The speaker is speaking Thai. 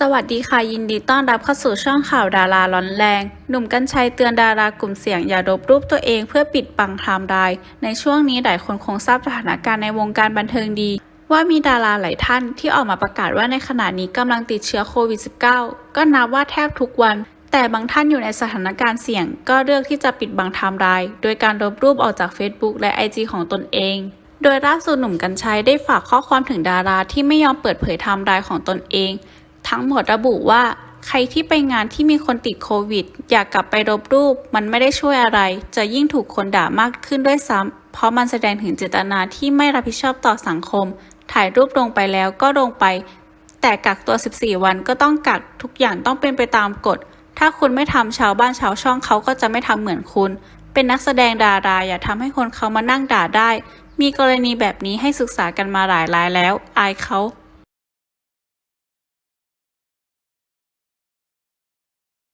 สวัสดีค่ะ ยินดีต้อนรับเข้าสู่ช่องข่าวดาราร้อนแรง หนุ่มกัญชัยเตือนดารากลุ่มเสี่ยงอย่าลบรูปตัวเองเพื่อปิดบังไทม์ไลน์ในช่วงนี้หลายคนคงทราบสถานการณ์ในวงการบันเทิงดี ว่ามีดาราหลายท่านที่ออกมาประกาศว่าในขณะนี้กำลังติดเชื้อโควิด -19 ก็นับว่าแทบทุกวัน แต่บางท่านอยู่ในสถานการณ์เสี่ยง ก็เลือกที่จะปิดบังไทม์ไลน์โดยการลบรูปออกจาก Facebook และ IG ของตนเองโดยล่าสุดหนุ่มกัญชัยได้ฝากข้อความถึงดาราที่ไม่ยอมเปิดเผยไทม์ไลน์ของตนเอง ทั้งหมดระบุว่า ใครที่ไปงานที่มีคนติดโควิด อยากกลับไปลบรูป มันไม่ได้ช่วยอะไร จะยิ่งถูกคนด่ามากขึ้นด้วยซ้ำเพราะมันแสดงถึงเจตนาที่ไม่รับผิดชอบต่อสังคม ถ่ายรูปลงไปแล้วก็ลงไป แต่กักตัว 14 วันก็ต้องกักทุกอย่างต้องเป็นไปตามกฎ ถ้าคุณไม่ทำชาวบ้านชาวช่องเขาก็จะไม่ทำเหมือนคุณ เป็นนักแสดงดาราอย่าทำให้คนเขามานั่งด่าได้ มีกรณีแบบนี้ให้ศึกษากันมาหลายรายแล้ว อายเขา